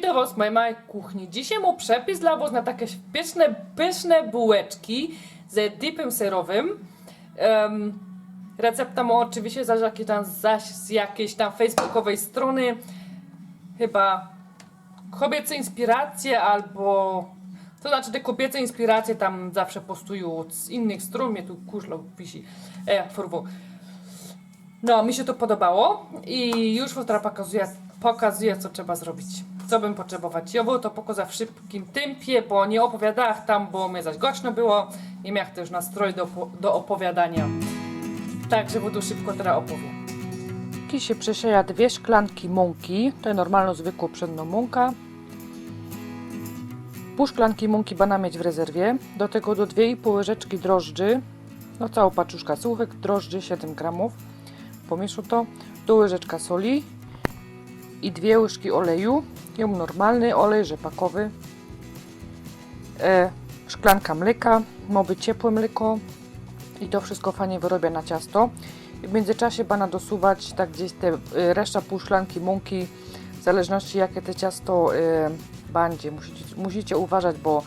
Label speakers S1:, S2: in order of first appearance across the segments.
S1: Was w mojej małej kuchni. Dzisiaj mam przepis dla Was na takie pyszne, pyszne bułeczki z dipem serowym. Um, recepta ma oczywiście zaś tam, zaś z jakiejś tam facebookowej strony. Chyba kobiece inspiracje albo... To znaczy te kobiece inspiracje tam zawsze postują z innych stron. Mnie tu kuszlał wisi. E, furwu. No, mi się to podobało i już wam teraz pokazuję, pokazuję, co trzeba zrobić. Co bym potrzebować. Ja to pokazać w szybkim tempie, bo nie opowiadałam tam, bo mnie zaś głośno było. Nie miałam też nastroju do, do opowiadania. Także budu szybko teraz opowiem. Ki się przesieja dwie szklanki mąki, to jest normalną, zwykłą pszenną mąka. Pół szklanki mąki bana mieć w rezerwie. Do tego do 2,5 łyżeczki drożdży, no całą paczuszka słówek, drożdży 7 gramów pomieszam to, do łyżeczka soli i dwie łyżki oleju, ją normalny olej rzepakowy, e, szklanka mleka, ma być ciepłe mleko i to wszystko fajnie wyrobię na ciasto. I w międzyczasie bana dosuwać tak gdzieś te e, reszta pół szklanki mąki, w zależności jakie te ciasto e, będzie. Musicie, musicie uważać, bo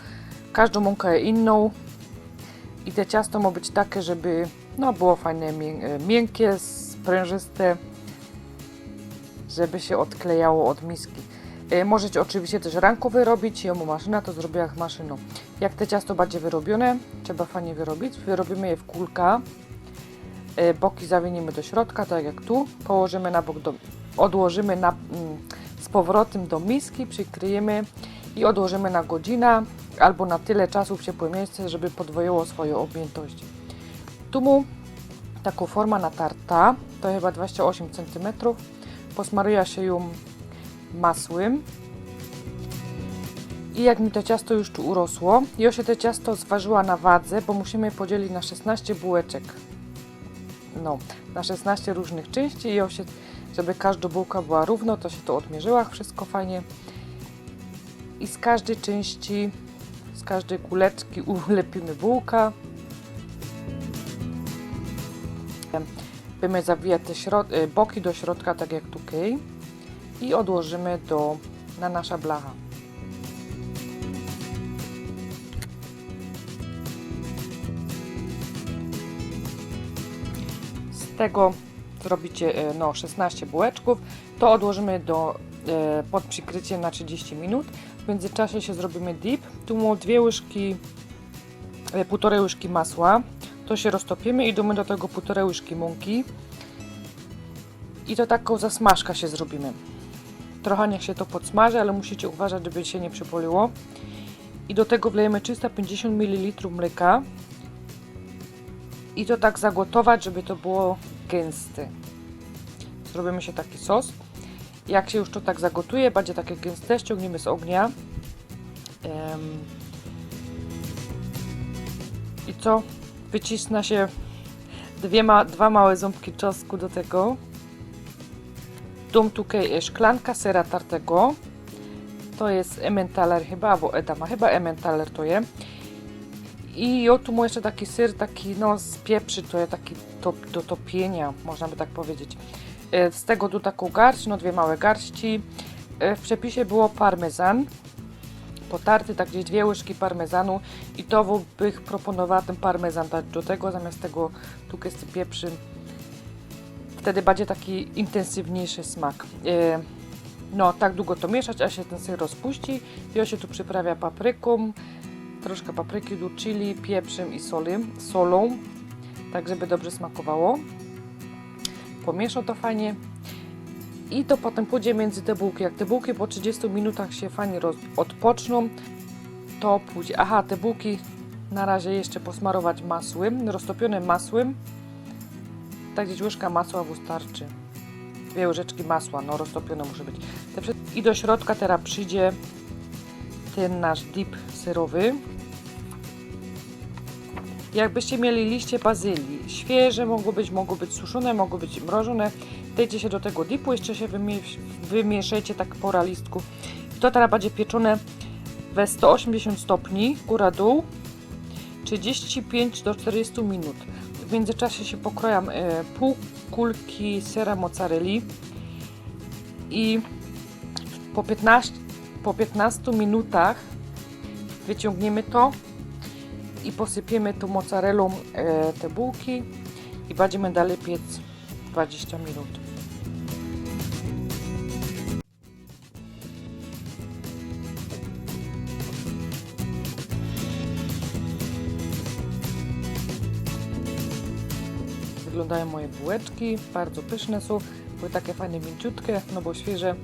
S1: każdą mąkę jest inną i te ciasto ma być takie, żeby no, było fajne, e, miękkie, sprężyste, żeby się odklejało od miski. E, Możecie oczywiście też rękowy robić, ja mu maszyna to zrobiła jak maszyną. Jak te ciasto będzie wyrobione, trzeba fajnie wyrobić. Wyrobimy je w kulka, E, boki zawinimy do środka, tak jak tu, położymy na bok, do, odłożymy na, mm, z powrotem do miski, przykryjemy i odłożymy na godzinę albo na tyle czasu w ciepłe miejsce, żeby podwoiło swoją objętość. Tu mu taką forma natarta, to chyba 28 cm. Posmaruję się ją masłem. I jak mi to ciasto już tu urosło, ja się to ciasto zważyła na wadze, bo musimy podzielić na 16 bułeczek. No, na 16 różnych części i ja się, żeby każda bułka była równo, to się to odmierzyła, wszystko fajnie. I z każdej części, z każdej kuleczki ulepimy bułka. Będziemy zawijać te y, boki do środka, tak jak tutaj i odłożymy do, na nasza blacha. Z tego zrobicie y, no, 16 bułeczków, to odłożymy do, y, pod przykryciem na 30 minut. W międzyczasie się zrobimy dip. Tu mam dwie łyżki, półtorej łyżki masła, to się roztopimy i damy do tego półtorej łyżki mąki i to taką zasmażkę się zrobimy. Trochę niech się to podsmaży, ale musicie uważać, żeby się nie przypoliło. I do tego wlejemy 350 ml mleka i to tak zagotować, żeby to było gęste. Zrobimy się taki sos. Jak się już to tak zagotuje, będzie takie gęste, ściągniemy z ognia. Em, I co? Wycisna się dwie ma, dwa małe ząbki czosnku do tego. Dum tutaj szklanka sera tartego. To jest Emmentaler chyba, albo Edama, chyba Emmentaler to jest. I ja tu mam jeszcze taki ser, taki no z pieprzy, to jest taki do topienia, można by tak powiedzieć. E, Z tego tu taką garść, no dwie małe garści. E, W przepisie było parmezan potarty, tak gdzieś dwie łyżki parmezanu i to bych proponowała ten parmezan dać do tego, zamiast tego tu jest pieprzy. Wtedy będzie taki intensywniejszy smak. E, No, tak długo to mieszać, aż się ten ser rozpuści. On się tu przyprawia papryką, troszkę papryki do chili, pieprzem i solem, solą, tak żeby dobrze smakowało. Pomieszam to fajnie i to potem pójdzie między te bułki. Jak te bułki po 30 minutach się fajnie roz, odpoczną, to pójdzie. Aha, te bułki na razie jeszcze posmarować masłem, roztopionym masłem. Tak gdzieś łyżka masła wystarczy. Dwie łyżeczki masła, no roztopione musi być. I do środka teraz przyjdzie ten nasz dip serowy. Jakbyście mieli liście bazylii, świeże mogą być, mogą być suszone, mogą być mrożone. Dejcie się do tego dipu, jeszcze się wymie- wymieszajcie tak pora listków. I to teraz będzie pieczone we 180 stopni, góra-dół, 35 do 40 minut. W międzyczasie się pokrojam e, pół kulki sera mozzarelli i po 15
S2: po 15 minutach wyciągniemy to i posypiemy tu mozzarellą e, te bułki i będziemy dalej piec 20 minut. Wyglądają moje bułeczki, bardzo pyszne są, były takie fajne, mięciutkie, no bo świeże.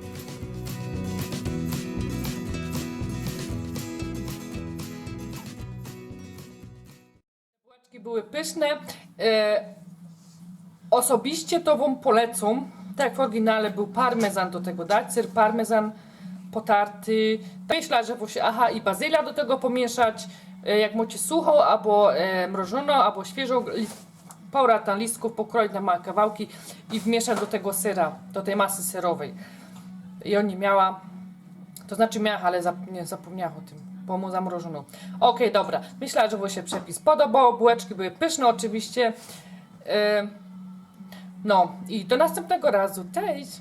S2: Bułeczki były pyszne. E, osobiście to Wam polecam. Tak w oryginale był parmezan do tego dać, ser parmezan potarty. Myślę, że właśnie, aha, i bazylia do tego pomieszać. E, jak macie suchą, albo e, mrożoną, albo świeżą, pora tam listków pokroić na małe kawałki i wmieszać do tego sera, do tej masy serowej. I on nie miała, to znaczy miała, ale zap, nie zapomniałam o tym, bo mu zamrożono. Okej, dobra. Myślę, że Wam się przepis podobał. Bułeczki były pyszne oczywiście. Yy, no i do następnego razu. Cześć!